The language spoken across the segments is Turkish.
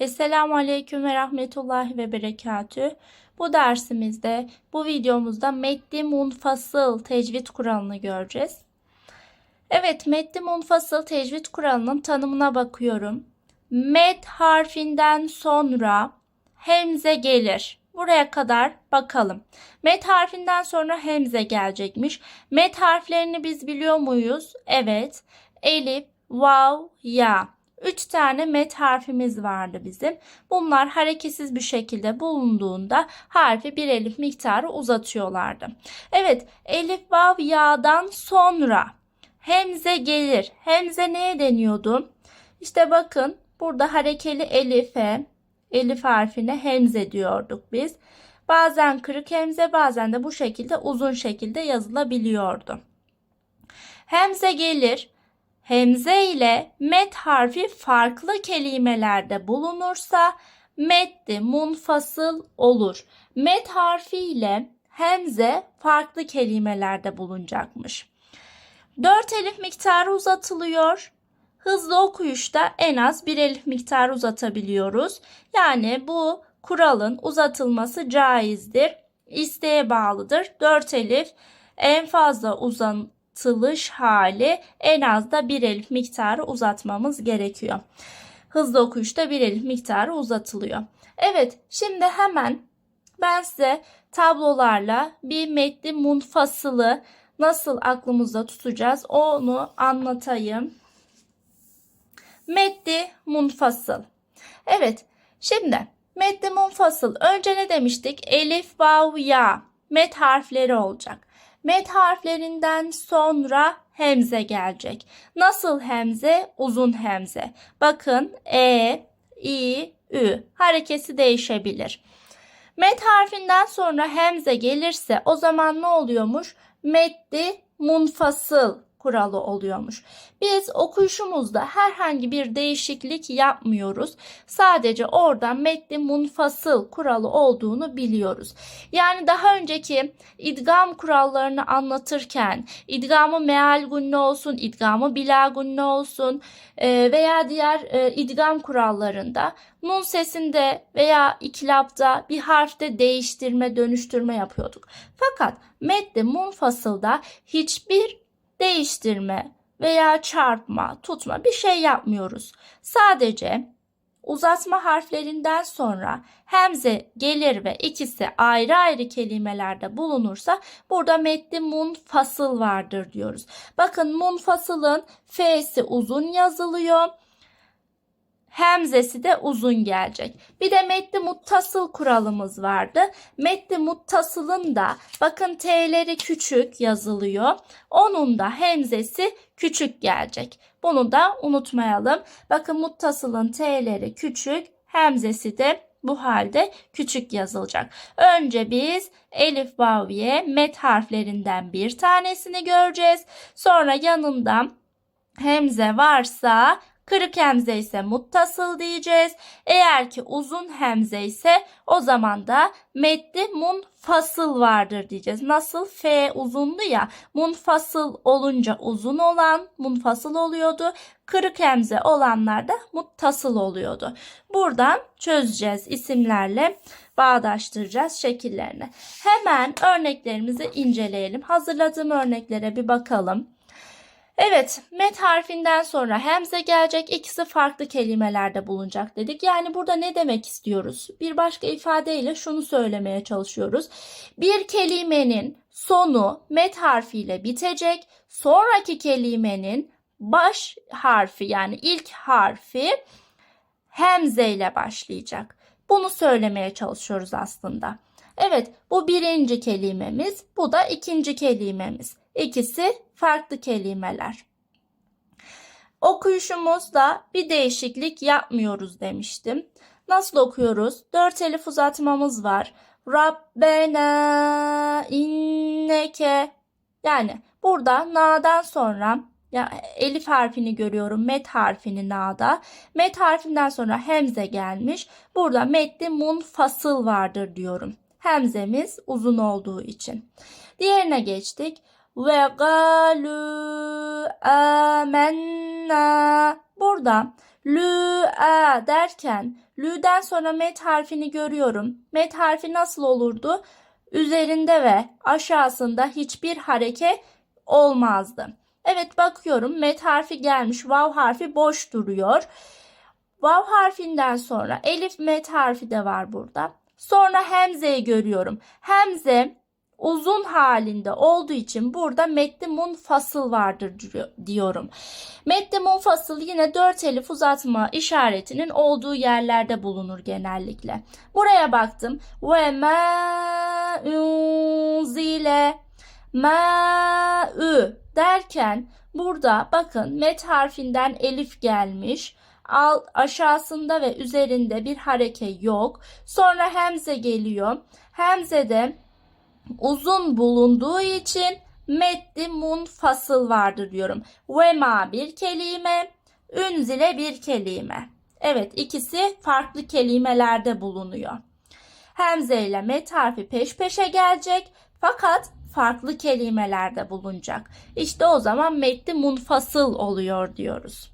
Esselamu Aleyküm ve Rahmetullahi ve Berekatü. Bu dersimizde, bu videomuzda meddi munfasıl tecvid kuralını göreceğiz. Evet, meddi munfasıl tecvid kuralının tanımına bakıyorum. Med harfinden sonra hemze gelir. Buraya kadar bakalım. Met harfinden sonra hemze gelecekmiş. Met harflerini biz biliyor muyuz? Evet. Elif, vav, ya. Üç tane met harfimiz vardı bizim. Bunlar hareketsiz bir şekilde bulunduğunda harfi bir elif miktarı uzatıyorlardı. Evet, elif, vav, ya'dan sonra hemze gelir. Hemze neye deniyordu? İşte bakın burada harekeli elife, elif harfine hemze diyorduk biz. Bazen kırık hemze bazen de bu şekilde uzun şekilde yazılabiliyordu. Hemze gelir. Hemze ile met harfi farklı kelimelerde bulunursa meddi munfasıl olur. Met harfi ile hemze farklı kelimelerde bulunacakmış. 4 elif miktarı uzatılıyor. Hızlı okuyuşta en az bir elif miktarı uzatabiliyoruz. Yani bu kuralın uzatılması caizdir. İsteğe bağlıdır. 4 elif en fazla uzatılış hali en az da bir elif miktarı uzatmamız gerekiyor. Hızlı okuyuşta bir elif miktarı uzatılıyor. Evet şimdi hemen ben size tablolarla bir metni munfasılı nasıl aklımızda tutacağız onu anlatayım. Meddi munfasıl. Evet şimdi meddi munfasıl önce ne demiştik? Elif, vav, ya met harfleri olacak. Met harflerinden sonra hemze gelecek. Nasıl hemze? Uzun hemze. Bakın e, i, ü harekesi değişebilir. Met harfinden sonra hemze gelirse o zaman ne oluyormuş? Meddi munfasıl kuralı oluyormuş. Biz okuyuşumuzda herhangi bir değişiklik yapmıyoruz. Sadece orada metni munfasıl kuralı olduğunu biliyoruz. Yani daha önceki idgam kurallarını anlatırken idgamı meal gunne olsun, idgamı bila gunne olsun e, veya diğer e, idgam kurallarında nun sesinde veya ikilapta bir harfte değiştirme, dönüştürme yapıyorduk. Fakat metni munfasılda hiçbir değiştirme veya çarpma, tutma bir şey yapmıyoruz. Sadece uzatma harflerinden sonra hemze gelir ve ikisi ayrı ayrı kelimelerde bulunursa burada metni munfasıl vardır diyoruz. Bakın munfasılın f'si uzun yazılıyor. Hemzesi de uzun gelecek. Bir de metni muttasıl kuralımız vardı. Metni muttasılın da bakın t'leri küçük yazılıyor. Onun da hemzesi küçük gelecek. Bunu da unutmayalım. Bakın muttasılın t'leri küçük, hemzesi de bu halde küçük yazılacak. Önce biz elif vaviye met harflerinden bir tanesini göreceğiz. Sonra yanında hemze varsa Kırık hemze ise muttasıl diyeceğiz. Eğer ki uzun hemze ise o zaman da meddi munfasıl vardır diyeceğiz. Nasıl? F uzundu ya. Munfasıl olunca uzun olan munfasıl oluyordu. Kırık hemze olanlar da muttasıl oluyordu. Buradan çözeceğiz isimlerle bağdaştıracağız şekillerini. Hemen örneklerimizi inceleyelim. Hazırladığım örneklere bir bakalım. Evet, met harfinden sonra hemze gelecek. İkisi farklı kelimelerde bulunacak dedik. Yani burada ne demek istiyoruz? Bir başka ifadeyle şunu söylemeye çalışıyoruz. Bir kelimenin sonu met harfiyle bitecek. Sonraki kelimenin baş harfi yani ilk harfi hemze ile başlayacak. Bunu söylemeye çalışıyoruz aslında. Evet, bu birinci kelimemiz, bu da ikinci kelimemiz. İkisi farklı kelimeler. Okuyuşumuzda bir değişiklik yapmıyoruz demiştim. Nasıl okuyoruz? Dört elif uzatmamız var. Rabbena inneke yani burada na'dan sonra ya elif harfini görüyorum. Met harfini na'da. Met harfinden sonra hemze gelmiş. Burada metni munfasıl vardır diyorum. Hemzemiz uzun olduğu için. Diğerine geçtik ve galu amenna. Burada lü a derken lü'den sonra met harfini görüyorum. Met harfi nasıl olurdu? Üzerinde ve aşağısında hiçbir hareke olmazdı. Evet bakıyorum met harfi gelmiş. Vav harfi boş duruyor. Vav harfinden sonra elif met harfi de var burada. Sonra hemzeyi görüyorum. Hemze uzun halinde olduğu için burada metni munfasıl vardır diyorum. Metni munfasıl yine dört elif uzatma işaretinin olduğu yerlerde bulunur genellikle. Buraya baktım. Ve ma unzile ma ü derken burada bakın met harfinden elif gelmiş. Alt, aşağısında ve üzerinde bir hareke yok. Sonra hemze geliyor. Hemzede uzun bulunduğu için meddi munfasıl vardır diyorum. Vema bir kelime, ünzile bir kelime. Evet ikisi farklı kelimelerde bulunuyor. Hemze ile met harfi peş peşe gelecek fakat farklı kelimelerde bulunacak. İşte o zaman metni munfasıl oluyor diyoruz.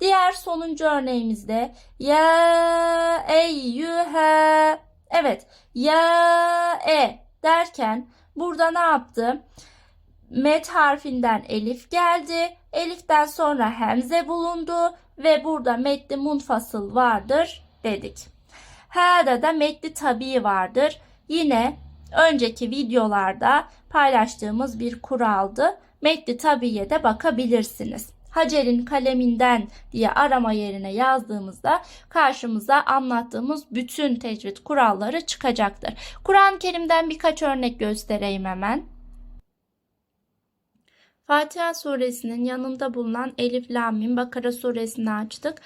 Diğer sonuncu örneğimizde ya eyyühe evet ya e derken burada ne yaptı? Met harfinden elif geldi. Eliften sonra hemze bulundu ve burada metni munfasıl vardır dedik. Ha'da da metni tabi vardır. Yine önceki videolarda paylaştığımız bir kuraldı. Metni tabiye de bakabilirsiniz. Hacer'in kaleminden diye arama yerine yazdığımızda karşımıza anlattığımız bütün tecvid kuralları çıkacaktır. Kur'an-ı Kerim'den birkaç örnek göstereyim hemen. Fatiha suresinin yanında bulunan Elif Lam Mim Bakara suresini açtık.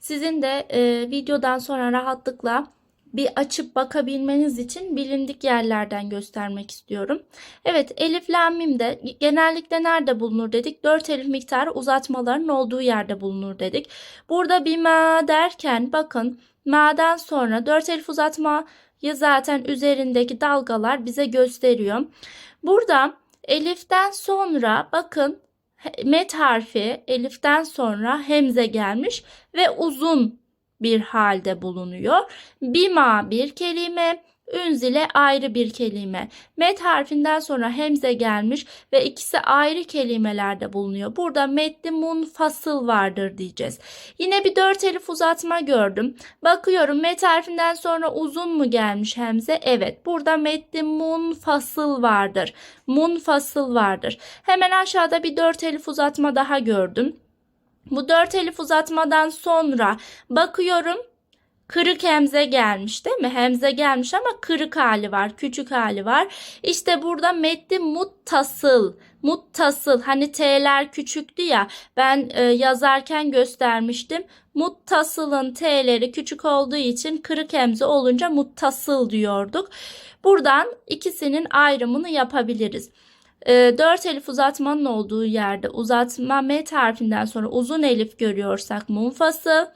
Sizin de e, videodan sonra rahatlıkla bir açıp bakabilmeniz için bilindik yerlerden göstermek istiyorum. Evet elif lam mim de genellikle nerede bulunur dedik? 4 elif miktarı uzatmaların olduğu yerde bulunur dedik. Burada bir ma derken bakın ma'dan sonra 4 elif uzatmayı zaten üzerindeki dalgalar bize gösteriyor. Burada eliften sonra bakın met harfi eliften sonra hemze gelmiş ve uzun bir halde bulunuyor. Bima bir kelime, ünzile ayrı bir kelime. Met harfinden sonra hemze gelmiş ve ikisi ayrı kelimelerde bulunuyor. Burada metni munfasıl vardır diyeceğiz. Yine bir dört elif uzatma gördüm. Bakıyorum met harfinden sonra uzun mu gelmiş hemze? Evet. Burada metni munfasıl vardır. Munfasıl vardır. Hemen aşağıda bir dört elif uzatma daha gördüm. Bu dört elif uzatmadan sonra bakıyorum kırık hemze gelmiş değil mi? Hemze gelmiş ama kırık hali var, küçük hali var. İşte burada metni muttasıl, muttasıl hani T'ler küçüktü ya ben e, yazarken göstermiştim. Muttasılın T'leri küçük olduğu için kırık hemze olunca muttasıl diyorduk. Buradan ikisinin ayrımını yapabiliriz. 4 ee, elif uzatmanın olduğu yerde uzatma met harfinden sonra uzun elif görüyorsak munfasıl,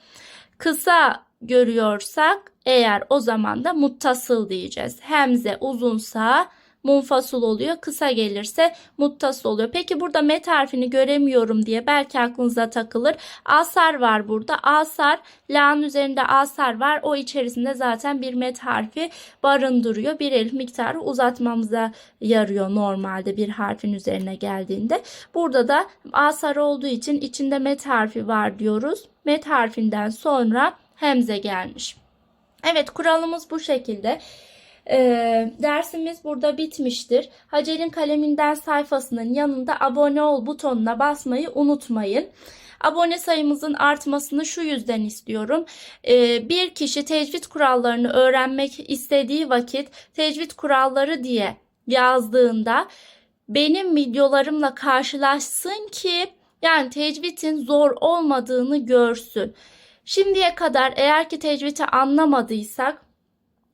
kısa görüyorsak eğer o zaman da muttasıl diyeceğiz. Hemze uzunsa munfasıl oluyor. Kısa gelirse muttasıl oluyor. Peki burada met harfini göremiyorum diye belki aklınıza takılır. Asar var burada. Asar, la'nın üzerinde asar var. O içerisinde zaten bir met harfi barındırıyor. Bir elif miktarı uzatmamıza yarıyor normalde bir harfin üzerine geldiğinde. Burada da asar olduğu için içinde met harfi var diyoruz. Met harfinden sonra hemze gelmiş. Evet kuralımız bu şekilde. Ee, dersimiz burada bitmiştir. Hacer'in kaleminden sayfasının yanında abone ol butonuna basmayı unutmayın. Abone sayımızın artmasını şu yüzden istiyorum. Ee, bir kişi tecvid kurallarını öğrenmek istediği vakit tecvid kuralları diye yazdığında benim videolarımla karşılaşsın ki yani tecvidin zor olmadığını görsün. Şimdiye kadar eğer ki tecvidi anlamadıysak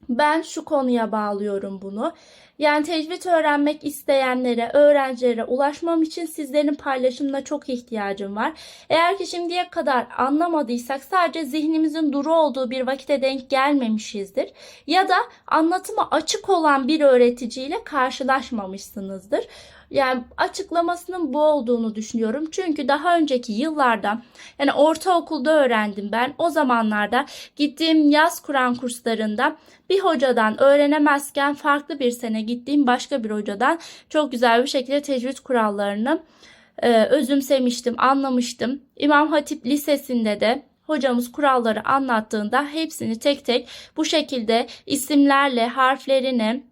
ben şu konuya bağlıyorum bunu. Yani tecvid öğrenmek isteyenlere, öğrencilere ulaşmam için sizlerin paylaşımına çok ihtiyacım var. Eğer ki şimdiye kadar anlamadıysak sadece zihnimizin duru olduğu bir vakite denk gelmemişizdir. Ya da anlatıma açık olan bir öğreticiyle karşılaşmamışsınızdır. Yani açıklamasının bu olduğunu düşünüyorum. Çünkü daha önceki yıllarda yani ortaokulda öğrendim ben. O zamanlarda gittiğim yaz Kur'an kurslarında bir hocadan öğrenemezken farklı bir sene gittiğim başka bir hocadan çok güzel bir şekilde tecvid kurallarını e, özümsemiştim, anlamıştım. İmam Hatip Lisesi'nde de hocamız kuralları anlattığında hepsini tek tek bu şekilde isimlerle harflerini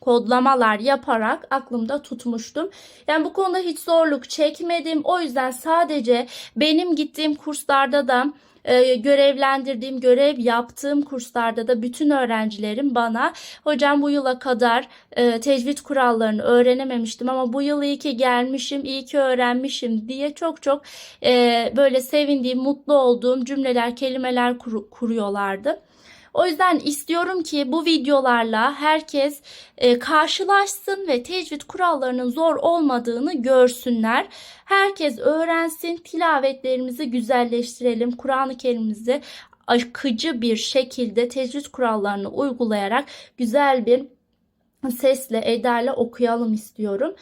kodlamalar yaparak aklımda tutmuştum. Yani bu konuda hiç zorluk çekmedim. O yüzden sadece benim gittiğim kurslarda da e, görevlendirdiğim, görev yaptığım kurslarda da bütün öğrencilerim bana hocam bu yıla kadar e, tecvid kurallarını öğrenememiştim ama bu yıl iyi ki gelmişim, iyi ki öğrenmişim diye çok çok e, böyle sevindiğim, mutlu olduğum cümleler, kelimeler kur- kuruyorlardı. O yüzden istiyorum ki bu videolarla herkes e, karşılaşsın ve tecvid kurallarının zor olmadığını görsünler. Herkes öğrensin, tilavetlerimizi güzelleştirelim, Kur'an-ı Kerim'imizi akıcı bir şekilde tecvid kurallarını uygulayarak güzel bir sesle, edayla okuyalım istiyorum.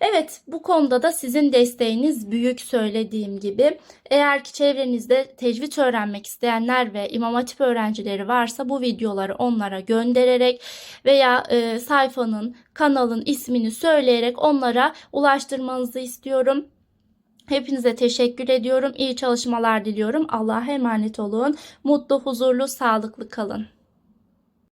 Evet bu konuda da sizin desteğiniz büyük söylediğim gibi. Eğer ki çevrenizde tecvid öğrenmek isteyenler ve İmam Hatip öğrencileri varsa bu videoları onlara göndererek veya e, sayfanın, kanalın ismini söyleyerek onlara ulaştırmanızı istiyorum. Hepinize teşekkür ediyorum. İyi çalışmalar diliyorum. Allah'a emanet olun. Mutlu, huzurlu, sağlıklı kalın.